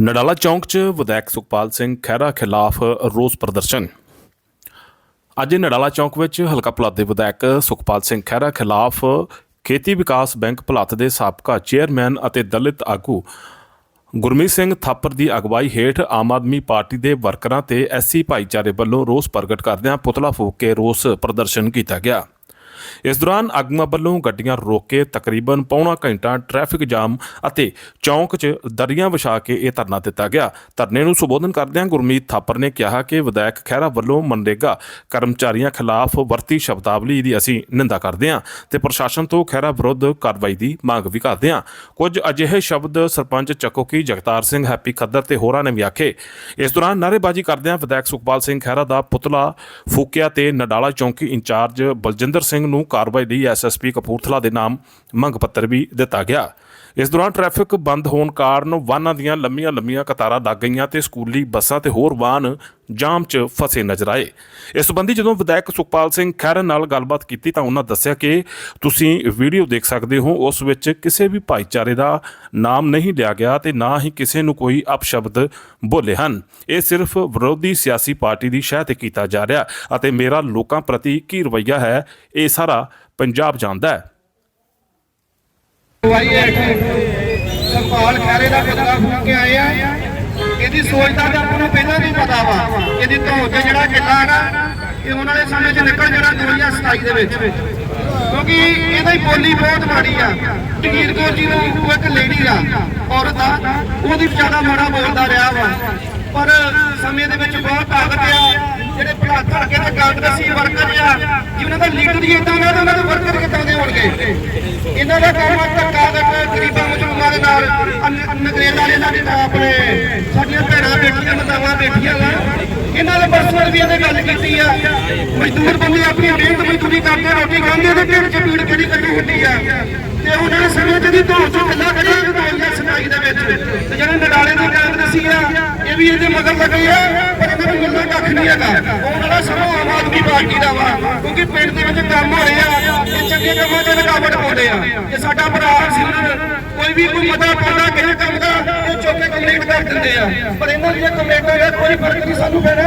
ਨਡਾਲਾ ਚੌਂਕ 'ਚ ਵਿਧਾਇਕ ਸੁਖਪਾਲ ਸਿੰਘ ਖਹਿਰਾ ਖਿਲਾਫ ਰੋਸ ਪ੍ਰਦਰਸ਼ਨ। ਅੱਜ ਨਡਾਲਾ ਚੌਂਕ ਵਿੱਚ ਹਲਕਾ ਭੁਲੱਥ ਦੇ ਵਿਧਾਇਕ ਸੁਖਪਾਲ ਸਿੰਘ ਖਹਿਰਾ ਖਿਲਾਫ ਖੇਤੀ ਵਿਕਾਸ ਬੈਂਕ ਭੁਲੱਥ ਦੇ ਸਾਬਕਾ ਚੇਅਰਮੈਨ ਅਤੇ ਦਲਿਤ ਆਗੂ ਗੁਰਮੀਤ ਸਿੰਘ ਥਾਪਰ ਦੀ ਅਗਵਾਈ ਹੇਠ ਆਮ ਆਦਮੀ ਪਾਰਟੀ ਦੇ ਵਰਕਰਾਂ ਤੇ ਐਸਸੀ ਭਾਈਚਾਰੇ ਵੱਲੋਂ ਰੋਸ ਪ੍ਰਗਟ ਕਰਦਿਆਂ ਪੁਤਲਾ ਫੂਕ ਕੇ ਰੋਸ ਪ੍ਰਦਰਸ਼ਨ ਕੀਤਾ ਗਿਆ। ਇਸ ਦੌਰਾਨ ਆਗੂਆਂ ਵੱਲੋਂ ਗੱਡੀਆਂ ਰੋਕ ਕੇ ਤਕਰੀਬਨ ਪੌਣਾ ਘੰਟਾ ਟ੍ਰੈਫਿਕ ਜਾਮ ਅਤੇ ਚੌਂਕ 'ਚ ਦਰੀਆਂ ਵਿਛਾ ਕੇ ਇਹ ਧਰਨਾ ਦਿੱਤਾ ਗਿਆ। ਧਰਨੇ ਨੂੰ ਸੰਬੋਧਨ ਕਰਦਿਆਂ ਗੁਰਮੀਤ ਥਾਪਰ ਨੇ ਕਿਹਾ ਕਿ ਵਿਧਾਇਕ ਖਹਿਰਾ ਵੱਲੋਂ ਮਨਰੇਗਾ ਕਰਮਚਾਰੀਆਂ ਖਿਲਾਫ ਵਰਤੀ ਸ਼ਬਦਾਵਲੀ ਦੀ ਅਸੀਂ ਨਿੰਦਾ ਕਰਦੇ ਹਾਂ ਤੇ ਪ੍ਰਸ਼ਾਸਨ ਤੋਂ ਖਹਿਰਾ ਵਿਰੁੱਧ ਕਾਰਵਾਈ ਦੀ ਮੰਗ ਵੀ ਕਰਦੇ ਹਾਂ। ਕੁਝ ਅਜਿਹੇ ਸ਼ਬਦ ਸਰਪੰਚ ਚੱਕੋਕੀ ਜਗਤਾਰ ਸਿੰਘ ਹੈਪੀ ਖੱਦਰ ਤੇ ਹੋਰਾਂ ਨੇ ਵੀ ਆਖੇ। ਇਸ ਦੌਰਾਨ ਨਾਅਰੇਬਾਜ਼ੀ ਕਰਦਿਆਂ ਵਿਧਾਇਕ ਸੁਖਪਾਲ ਸਿੰਘ ਖਹਿਰਾ ਦਾ ਪੁਤਲਾ ਫੂਕਿਆ ਤੇ ਨਡਾਲਾ ਚੌਂਕੀ ਇੰਚਾਰਜ ਬਲਜਿੰਦਰ ਸਿੰਘ ਨੂੰ ਕਾਰਵਾਈ ਲਈ ਐਸਐਸਪੀ ਕਪੂਰਥਲਾ ਦੇ ਨਾਮ ਮੰਗ ਪੱਤਰ ਵੀ ਦਿੱਤਾ ਗਿਆ। ਇਸ ਦੌਰਾਨ ਟ੍ਰੈਫਿਕ ਬੰਦ ਹੋਣ ਕਾਰਨ ਵਾਹਨਾਂ ਦੀਆਂ ਲੰਮੀਆਂ ਲੰਮੀਆਂ ਕਤਾਰਾਂ ਲੱਗ ਗਈਆਂ ਤੇ ਸਕੂਲੀ ਬੱਸਾਂ ਤੇ ਹੋਰ ਵਾਹਨ ਜਾਮ 'ਚ ਫਸੇ ਨਜ਼ਰ ਆਏ। ਇਸ ਸੰਬੰਧੀ ਜਦੋਂ ਵਿਧਾਇਕ ਸੁਖਪਾਲ ਸਿੰਘ ਖਹਿਰਾ ਨਾਲ ਗੱਲਬਾਤ ਕੀਤੀ ਤਾਂ ਉਹਨਾਂ ਦੱਸਿਆ ਕਿ ਤੁਸੀਂ ਵੀਡੀਓ ਦੇਖ ਸਕਦੇ ਹੋ, ਉਸ ਵਿੱਚ ਕਿਸੇ ਵੀ ਭਾਈਚਾਰੇ ਦਾ ਨਾਮ ਨਹੀਂ ਲਿਆ ਗਿਆ ਤੇ ਨਾ ਹੀ ਕਿਸੇ ਨੂੰ ਕੋਈ ਅਪਸ਼ਬਦ ਬੋਲੇ ਹਨ। ਇਹ ਸਿਰਫ ਵਿਰੋਧੀ ਸਿਆਸੀ ਪਾਰਟੀ ਦੀ ਸ਼ਹਿ ਤੇ ਕੀਤਾ ਜਾ ਰਿਹਾ ਅਤੇ ਮੇਰਾ ਲੋਕਾਂ ਪ੍ਰਤੀ ਕੀ ਰਵੱਈਆ ਹੈ, ਇਹ ਸਾਰਾ ਪੰਜਾਬ ਜਾਣਦਾ ਹੈ। ਸਰਪਾਲ ਖੈਰੇ ਦਾ ਬਦਲਾ ਫੂਕ ਕੇ ਆਏ ਆ। ਇਹਦੀ ਸੋਚ ਦਾ ਤਾਂ ਆਪਾਂ ਨੂੰ ਪਹਿਲਾਂ ਨਹੀਂ ਪਤਾ ਵਾ ਇਹਦੀ ਧੌਣ ਤੇ ਜਿਹੜਾ ਕਿੱਲਾ ਨਾ, ਇਹ ਉਹਨਾਂ ਦੇ ਸਮੇਂ 'ਚ ਨਿਕਲ ਜਿਹੜਾ 2027 ਦੇ ਵਿੱਚ। ਕਿਉਂਕਿ ਇਹਦਾ ਹੀ ਬੋਲੀ ਬਹੁਤ ਮਾੜੀ ਆ। ਜਗੀਰ ਕੌਰ ਜੀ ਨੂੰ ਉਹ ਇੱਕ ਲੇਡੀ ਆ, ਔਰਤ ਆ, ਉਹਦੀ ਜ਼ਿਆਦਾ ਮਾੜਾ ਬੋਲਦਾ ਰਿਹਾ ਵਾ। ਪਰ ਸਮੇਂ ਦੇ ਵਿੱਚ ਬਹੁਤ ਤਾਕਤ ਆ। ਜਿਹੜੇ ਭਲਾ ਧੜਕੇ ਤੇ ਕਾਂਗਰਸੀ ਵਰਕਰ ਆ ਜਿਨ੍ਹਾਂ ਦਾ ਲੀਡਰ ਹੀ ਇਦਾਂ ਦਾ ਉਹਨਾਂ ਦੇ ਵਰਕਰ ਕਿੱਦਾਂ ਦੇ ਹੋਣਗੇ? ਇਹਨਾਂ ਦਾ ਕੰਮ ਧੱਕਾ ਦੇ ਗਰੀਬਾਂ ਮਜ਼ਲੂਮਾਂ ਦੇ ਨਾਲ ਨਗਰੇਲਾ ਦੇ ਨਾਲ ਆਪਣੇ ਸਾਡੀਆਂ ਭੈਣਾਂ ਬੇਟੀਆਂ, ਮਤਾਵਾਂ ਬੇਟੀਆਂ ਵਾ ਇਹਨਾਂ ਦੇ ਪਰਸਨਲ ਵੀ ਇਹਨੇ ਗੱਲ ਕੀਤੀ ਆ। ਮਜ਼ਦੂਰ ਬੰਦੇ ਆਪਣੀ ਮਿਹਨਤ ਮਜ਼ਦੂਰੀ ਕਰਦੇ ਰੋਟੀ ਖਾਂਦੇ ਤੇ ਢਿੱਡ 'ਚ ਪੀੜ ਕਿਹੜੀ ਕੱਢੀ ਹੁੰਦੀ ਆ। ਤੇ ਉਹਨਾਂ ਨੇ ਸਮੇਂ ਤੇ ਦੀ ਧੌਣ ਚੋਂ ਕਿੱਲਾ ਕੱਢਿਆ ਤੇ ਦੇ ਵਿੱਚ। ਤੇ ਜਿਹੜੇ ਨਡਾਲੇ ਦੇ ਕਾਂਗਰਸੀ ਆ ਇਹ ਵੀ ਇਹਦੇ ਮਗਰ ਲੱਗੇ ਆ। ਨਹੀਂ ਹੈਗਾ। ਉਹ ਜਿਹੜਾ ਸਮਾਂ ਆਮ ਆਦਮੀ ਪਾਰਟੀ ਦਾ ਵਾ, ਕਿਉਂਕਿ ਪਿੰਡ ਦੇ ਵਿੱਚ ਕੰਮ ਹੋ ਰਹੇ ਆ ਇਹ ਚੰਗੇ ਕੰਮਾਂ 'ਚ ਰੁਕਾਵਟ ਪਾਉਂਦੇ ਆ। ਇਹ ਸਾਡਾ ਭਰਾ ਸੀ ਕੋਈ ਵੀ ਕੋਈ ਮਤਾ ਪਾਉਂਦਾ, ਕਿਸੇ ਕੰਮ ਦਾ, ਉਹ ਚੁੱਕ ਕੇ ਕੰਪਲੀਟ ਕਰ ਦਿੰਦੇ ਆ। ਪਰ ਇਹਨਾਂ ਦੀਆਂ ਕਮੇਟਾਂ ਦਾ ਕੋਈ ਫ਼ਰਕ ਨਹੀਂ ਸਾਨੂੰ ਪੈਣਾ।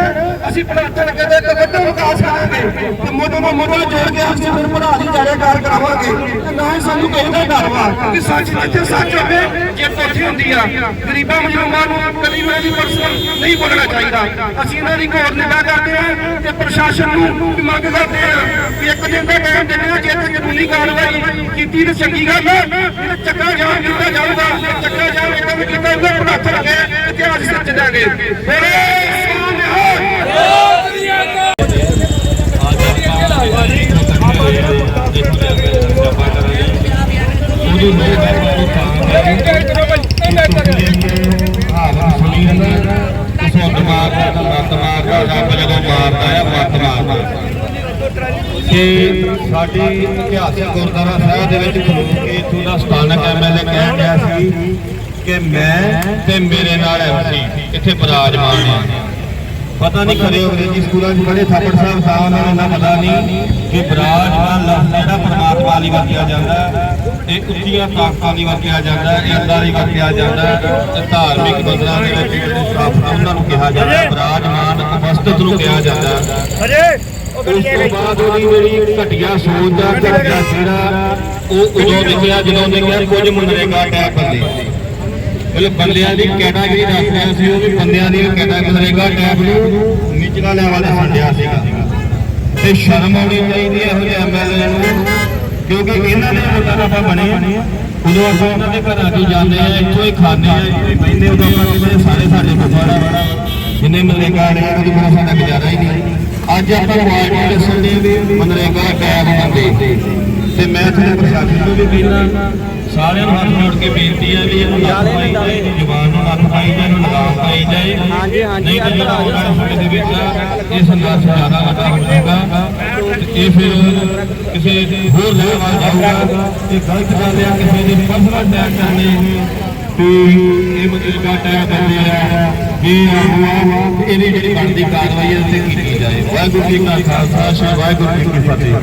ਅਸੀਂ ਪਲਾਟਣ ਕਦੇ ਕਦੇ ਵਿਕਾਸ ਕਰਾਂਗੇ। ਤੇ ਮੋਢੇ ਨਾਲ ਮੋਢਾ ਜੋੜ ਕੇ ਅਸੀਂ ਫਿਰ ਭਰਾ ਦੀ ਜਾਇਦਾਦ ਕਰਾਵਾਂਗੇ। ਤੇ ਨਾ ਹੀ ਸਾਨੂੰ ਕਿਸੇ ਦਾ ਡਰ ਵਾ ਕਿ ਸੱਚ ਜਿੱਥੇ ਸੱਚ ਹੋਵੇ, ਜੇ ਉੱਥੇ ਹੁੰਦੀ ਆ, ਗਰੀਬਾਂ ਮਜ਼ਲੂਮਾਂ ਕਦੀ ਵੀ ਇਹਦੀ ਪਰਸਨਲ ਨਹੀਂ ਬੋਲਣਾ ਚਾਹੀਦਾ। ਅਸੀਂ ਇਹਨਾਂ ਦੀ ਗੌਰ ਨਿਗਾਹ ਕਰਦੇ ਹਾਂ ਤੇ ਪ੍ਰਸ਼ਾਸਨ ਨੂੰ ਵੀ ਮੰਗ ਕਰਦੇ ਹਾਂ ਕਿ ਇੱਕ ਦਿਨ ਦਾ ਟਾਈਮ ਦਿੰਦੇ ਆ ਜੇ ਤੇ ਕਾਨੂੰਨੀ ਕਾਰਵਾਈ ਕੀਤੀ ਤੇ ਚੰਗੀ ਗੱਲ ਆ ਜਿਹੜਾ ਚੱਕਾ ਜਾਮ ਕੀਤਾ ਜਾਊਗਾ ਚੱਕਾ ਜਾਮ ਇੱਦਾਂ ਵੀ ਕੀਤਾ ਉਹਦਾ ਭੁਲੱਥ ਲੱਗੇ ਇਤਿਹਾਸ ਸੱਚ ਦਾਂਗੇ ਬੋਲੇ ਕਿ ਸਾਡੀ ਇਤਿਹਾਸਿਕ ਗੁਰਦੁਆਰਾ ਸਾਹਿਬ ਦੇ ਵਿੱਚ ਖਲੋ ਕੇ ਇੱਥੋਂ ਦਾ ਸਥਾਨਕ ਐਮਐਲਏ ਕਹਿ ਰਿਹਾ ਸੀ ਕਿ ਮੈਂ ਤੇ ਮੇਰੇ ਨਾਲ ਐਮਸੀ ਇੱਥੇ ਬਰਾਜਮਾਨ ਆ ਪਤਾ ਨਹੀਂ ਖਰੇ ਅੰਗਰੇਜ਼ੀ ਸਕੂਲਾਂ 'ਚ ਪੜ੍ਹੇ ਥਾਪੜ ਸਾਹਿਬ ਸਾਹਿਬ ਉਹਨਾਂ ਨੂੰ ਪਤਾ ਨਹੀਂ ਕਿ ਬਰਾਜਮਾਨ ਲਫ਼ਜ਼ ਜਿਹੜਾ ਪਰਮਾਤਮਾ ਲਈ ਵਰਤਿਆ ਜਾਂਦਾ ਹੈ, ਤੇ ਉੱਚੀਆਂ ਤਾਕਤਾਂ ਲਈ ਵਰਤਿਆ ਜਾਂਦਾ ਹੈ, ਇਹ ਲਈ ਵਰਤਿਆ ਜਾਂਦਾ ਹੈ, ਧਾਰਮਿਕ ਬੰਦਰਾਂ ਦੇ ਵਿੱਚ ਜਿਹੜੇ ਸਥਾਪਨਾ ਉਹਨਾਂ ਨੂੰ ਕਿਹਾ ਜਾਂਦਾ ਬਰਾਜਮਾਨ ਅਵਸਥਿਤ ਨੂੰ ਕਿਹਾ ਜਾਂਦਾ। ਹੈ ਉਸ ਤੋਂ ਬਾਅਦ ਉਹਦੀ ਜਿਹੜੀ ਘਟੀਆ ਸੋਚ ਦਾ ਘਟੀਆ ਸਿਰਾ ਉਹ ਉਦੋਂ ਵਿਖਿਆ ਜਦੋਂ ਉਹਨੇ ਕੁਝ ਮਨਰੇਗਾ ਟੈਪ ਬੰਦੇ ਮਤਲਬ ਬੰਦਿਆਂ ਦੀ ਕੈਟਾਗਰੀ ਦੱਸ ਰਿਹਾ ਸੀ ਉਹ ਵੀ ਬੰਦਿਆਂ ਦੀ ਕੈਟਾਗਰੀ ਮਨਰੇਗਾ ਟੈਪ ਨੂੰ ਨਿਚਲਾ ਲੈਵਲ ਤੇ ਸਮਝਿਆ ਸੀਗਾ। ਤੇ ਸ਼ਰਮ ਆਉਣੀ ਚਾਹੀਦੀ ਹੈ ਇਹੋ ਜਿਹੇ ਐਮਐਲਏ ਨੂੰ, ਕਿਉਂਕਿ ਇਹਨਾਂ ਦੇ ਵੋਟਾਂ ਆਪਾਂ ਬਣੇ ਆ। ਉਦੋਂ ਆਪਾਂ ਉਹਨਾਂ ਦੇ ਘਰਾਂ 'ਚ ਜਾਂਦੇ ਆ, ਇੱਥੋਂ ਹੀ ਖਾਂਦੇ ਆ। ਇੱਥੋਂ ਉਦੋਂ ਆਪਾਂ ਕਹਿੰਦੇ ਸਾਰੇ ਸਾਡੇ ਗੁਰਦੁਆਰਾ ਜਿੰਨੇ ਮਨਰੇਗਾ ਵਾਲੇ ਉਹਦੀ ਬਿਨਾਂ ਸਾਡਾ ਗੁਜ਼ਾਰਾ ਹੀ ਨਹੀਂ। ਅੱਜ ਆਪਾਂ ਕੁਆਲਿਟੀ ਦੱਸਣ ਦੇ ਮਨਰੇਗਾ ਟੈਬ ਬੰਦੇ ਤੇ ਮੈਂ ਤੁਹਾਨੂੰ ਪ੍ਰਸ਼ਾਸਨ ਨੂੰ ਵੀ ਕਹਿੰਦਾ ਸਾਰਿਆਂ ਨੂੰ ਹੱਥ ਜੋੜ ਕੇ ਬੇਨਤੀ ਹੈ ਵੀ ਜ਼ੁਬਾਨ ਨੂੰ ਨੱਥ ਪਾਈ ਜਾਏ ਇਹਨੂੰ ਲਗਾਮ ਪਾਈ ਜਾਏ। ਹਾਂਜੀ ਹਾਂਜੀ ਆਉਣ ਵਾਲੇ ਸਮੇਂ ਦੇ ਵਿੱਚ ਇਹ ਸੰਘਰਸ਼ ਜ਼ਿਆਦਾ ਵੱਡਾ ਹੋ ਜਾਏਗਾ ਤੇ ਇਹ ਫਿਰ ਕਿਸੇ ਹੋਰ ਲੈਵਲ ਵੱਲ ਜਾਊਗਾ ਤੇ ਗਲਤ ਗੱਲ ਆ ਕਿਸੇ ਦੀ ਪਰਸਨਲ ਅਟੈਕ ਕਰਨੇ। ਤੇ ਇਹ ਮਤਲਬ ਟੈਗ ਦਿੰਦੇ ਆ। ਇਹ ਆਹੂਆ ਇਹਦੀ ਜਿਹੜੀ ਬਣਦੀ ਕਾਰਵਾਈ ਹੈ ਉਹ ਕੀਤੀ ਜਾਏ। ਵਾਹਿਗੁਰੂ ਜੀ ਕਾ ਖਾਲਸਾ ਵਾਹਿਗੁਰੂ ਜੀ ਕੀ ਫਤਿਹ।